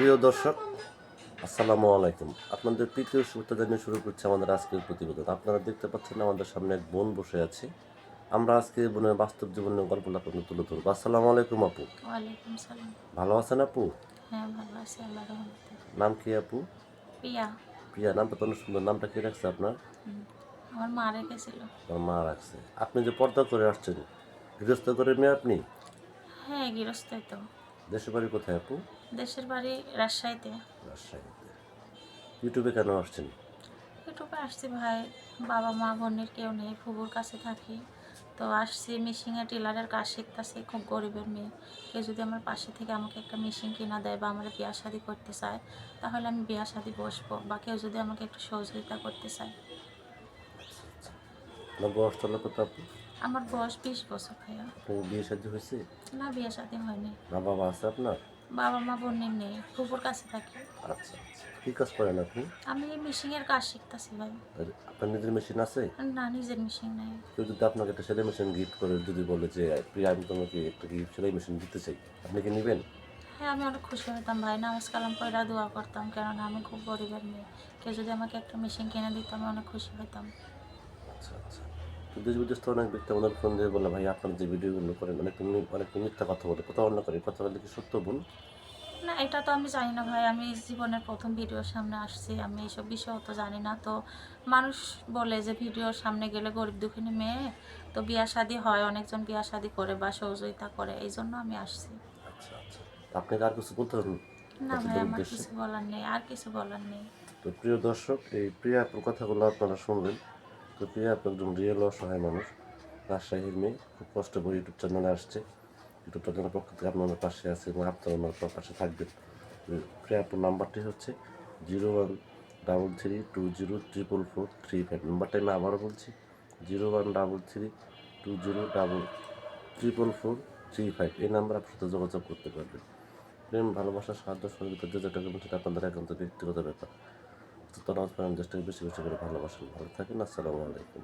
প্রিয় দর্শক আসসালামু আলাইকুম। আপনাদের তৃতীয় শুভেচ্ছা জানিয়ে শুরু করছে আমাদের আজকের প্রতিবেদন। আপনারা দেখতে পাচ্ছেন আমাদের সামনে এক বোন বসে আছে। আমরা আজকে বোনের বাস্তব জীবনের গল্পটা আপনাদের তুলে ধরবো। আসসালামু আলাইকুম আপু। ভালো আছেন আপু? হ্যাঁ নাম কি আপু? পিয়া প্রিয়া নামটা তো অনেক সুন্দর। নামটা কি রাখছে আপনার? আমার মা রেখেছিল আমার মা রাখছে। আপনি যে পর্দা করে আসছেন গৃহস্থ করে মেয়ে আপনি? হ্যাঁ গৃহস্থই তো। দেশের বাড়ি কোথায় আপু? দেশের বাড়ি রাজশাহীতে। রাজশাহীতে। ইউটিউবে কেন আসছেন? ইউটিউবে আসছি ভাই। বাবা মা বোনের কেউ নেই ফুবুর কাছে থাকি। তো আসছি মেশিনে টেলারের কাজ শিখতেছি খুব গরিবের মেয়ে। কেউ যদি আমার পাশে থেকে আমাকে একটা মেশিন কিনা দেয় বা আমার বিয়া শাদি করতে চায় তাহলে আমি বিয়া শাদি বসবো বা কেউ যদি আমাকে একটু সহযোগিতা করতে চায়। আচ্ছা আচ্ছা। কত আমার বয়স বিশ বছর ভাইয়া। বিয়ে সাথে হয়েছে? না বিয়া শাদি হয়নি। মা বাবা আছে আপনার? বাবা মা বোনের নেই ফুপুর কাছে থাকি। আচ্ছা কী কাজ করেন আপনি? আমি মেশিনের কাজ শিখতেছি ভাই। আপনার নিজের মেশিন আছে? না নিজের মেশিন নেই। কেউ যদি আপনাকে একটা সেলাই মেশিন গিফট করে যদি বলে যে প্রিয়া আমি তোমাকে একটা গিফট সেলাই মেশিন দিতে চাই আপনি কি নেবেন? হ্যাঁ আমি অনেক খুশি হতাম ভাই নামাজ কালাম পয়রা দোয়া করতাম কেননা আমি খুব গরিবের মেয়ে। কেউ যদি আমাকে একটা মেশিন কিনে দিত আমি অনেক খুশি হতাম আচ্ছা আচ্ছা। দেশ বিদেশ তো অনেক ব্যক্তি আমাদের ফোন দিয়ে বলে ভাই আপনার যে ভিডিওগুলো করেন অনেক অনেক মিথ্যা কথা বলে প্রতারণা করে কথা বলে কি সত্য বল না এটা তো আমি জানি না ভাই আমি জীবনের প্রথম ভিডিওর সামনে আসছি আমি এইসব বিষয় তো জানি না। তো মানুষ বলে যে ভিডিওর সামনে গেলে গরিব দুঃখিনী মেয়ে তো বিয়া শাদি হয় অনেকজন বিয়া শাদি করে বা সহযোগিতা করে এই জন্য আমি আসছি। আচ্ছা আচ্ছা। তো আর কিছু বলতে না ভাই আমার কিছু বলার নেই আর কিছু বলার নেই। তো প্রিয় দর্শক এই প্রিয়া কথাগুলো আপনারা শুনবেন। প্রিয়া আপু একজন রিয়েল অসহায় মানুষ রাজশাহীর মেয়ে খুব কষ্ট করে ইউটিউব চ্যানেলে আসছে ইউটিউব চ্যানেলের পক্ষ থেকে আপনার পাশে আছে এবং আপনারা আমার পাশে থাকবেন প্রিয়া আপুর নাম্বারটি হচ্ছে zero one double three two zero triple four three five নাম্বারটা আমি আবারও বলছি zero one double three two zero double triple four three five এই নাম্বার আপনার সাথে যোগাযোগ করতে পারবেন প্রেম ভালোবাসা সাহায্য সহযোগিতা যেটা করবেন সেটা আপনাদের একান্ত ব্যক্তিগত ব্যাপার তখন আপনারা দেশটাকে বেশি বেশি করে ভালোবাসেন ভালো থাকেন আসসালামু আলাইকুম